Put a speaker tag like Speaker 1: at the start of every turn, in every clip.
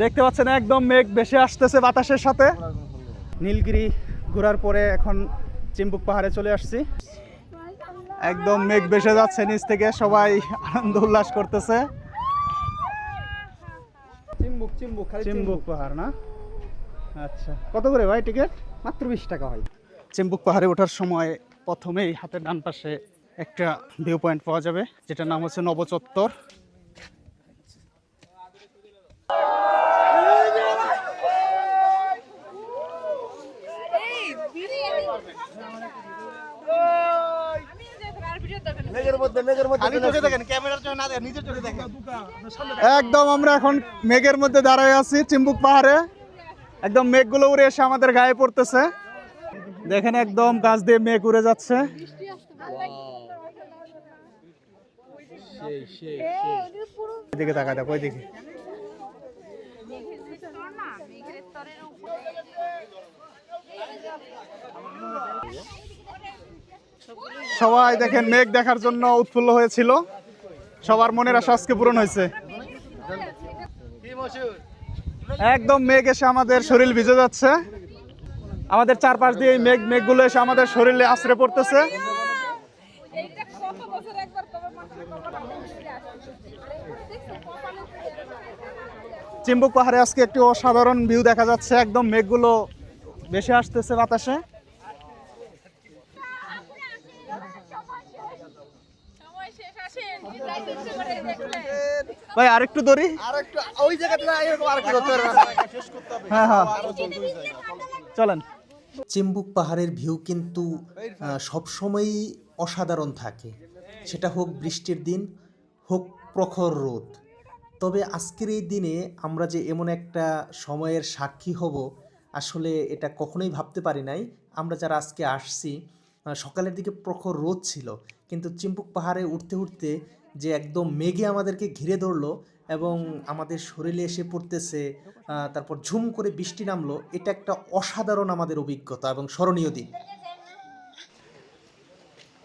Speaker 1: দেখতে পাচ্ছেন একদম মেঘ বেশি আসতেছে বাতাসের সাথে। নীলগিরি ঘোরার পরে এখন চিম্বুক পাহাড়ে চলে আসছি। একদম মেঘ বেসে যাচ্ছে নিচ থেকে সবাই আনন্দ উল্লাস করতেছে।
Speaker 2: চিম্বুক চিম্বুক
Speaker 1: চিম্বুক। পাহাড় না? আচ্ছা। কত করে ভাই টিকিট
Speaker 2: মাত্র বিশ টাকা হয়
Speaker 1: চিম্বুক পাহাড়ে ওঠার সময় প্রথমেই হাতের ডান পাশে একটা ভিউ পয়েন্ট পাওয়া যাবে যেটার নাম হচ্ছে নবচত্বর
Speaker 2: মেঘের মধ্যে মেঘের মধ্যে
Speaker 1: একদম আমরা এখন মেঘের মধ্যে দাঁড়ায় আছি চিম্বুক পাহাড়ে। একদম মেঘগুলো উড়ে এসে আমাদের গায়ে পড়তেছে। দেখেন একদম গাছ দিয়ে মেঘ উড়ে যাচ্ছে। এদিকে তাকা দেখো ওইদিকে। সবাই দেখেন, মেঘ দেখার জন্য উৎফুল্ল হয়েছিল। সবার মনের আশা আজকে পূরণ হয়েছে। একদম মেঘ এসে আমাদের শরীর ভিজে যাচ্ছে। আমাদের চারপাশ দিয়ে মেঘ, মেঘগুলো এসে আমাদের শরীরে আশ্রে পড়তেছে। চিম্বুক পাহাড়ে আজকে একটি অসাধারণ ভিউ দেখা যাচ্ছে। একদম মেঘগুলো বেশি আসতেছে বাতাসে।
Speaker 3: শেষ
Speaker 1: ভাই আরেকটু দড়ি।
Speaker 2: আর একটু ওই জায়গাতে না এরকম আর একটু ধরতে পারবে
Speaker 1: হ্যাঁ। হ্যাঁ চলেন।
Speaker 4: চিম্বুক পাহাড়ের ভিউ কিন্তু সব সময়ই অসাধারণ থাকে। সেটা হোক বৃষ্টির দিন হোক প্রখর রোদ। তবে আজকের এই দিনে আমরা যে এমন একটা সময়ের সাক্ষী হব আসলে এটা কখনোই ভাবতে পারি নাই। আমরা যারা আজকে আসছি সকালের দিকে প্রখর রোদ ছিল, কিন্তু চিম্বুক পাহাড়ে উঠতে উঠতে যে একদম মেঘে আমাদেরকে ঘিরে ধরলো এবং আমাদের শরীরে এসে পড়তেছে তারপর ঝুম করে বৃষ্টি নামলো, এটা একটা অসাধারণ আমাদের অভিজ্ঞতা এবং স্মরণীয় দিন।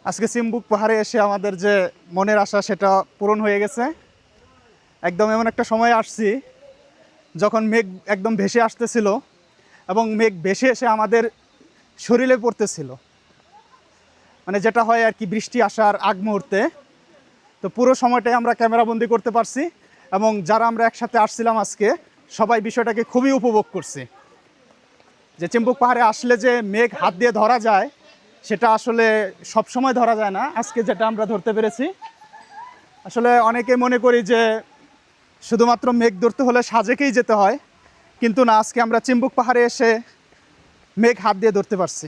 Speaker 1: আজকে চিম্বুক পাহাড়ে এসে আমাদের যে মনের আশা সেটা পূরণ হয়ে গেছে। একদম এমন একটা সময় আসছি, যখন মেঘ একদম ভেসে আসতেছিল এবং মেঘ ভেসে এসে আমাদের শরীরে পড়তেছিল। মানে যেটা হয় আর কি, বৃষ্টি আসার আগ মুহূর্তে। তো পুরো সময়টাই আমরা ক্যামেরাবন্দি করতে পারছি এবং যারা আমরা একসাথে আসছিলাম আজকে, সবাই বিষয়টাকে খুবই উপভোগ করছি। যে চিম্বুক পাহাড়ে আসলে যে মেঘ হাত দিয়ে ধরা যায়, সেটা আসলে সব সময় ধরা যায় না। আজকে যেটা আমরা ধরতে পেরেছি, আসলে অনেকে মনে করি যে শুধুমাত্র মেঘ ধরতে হলে সাজেকেই যেতে হয়। কিন্তু না আজকে আমরা চিম্বুক পাহাড়ে এসে মেঘ হাত দিয়ে ধরতে পারছি।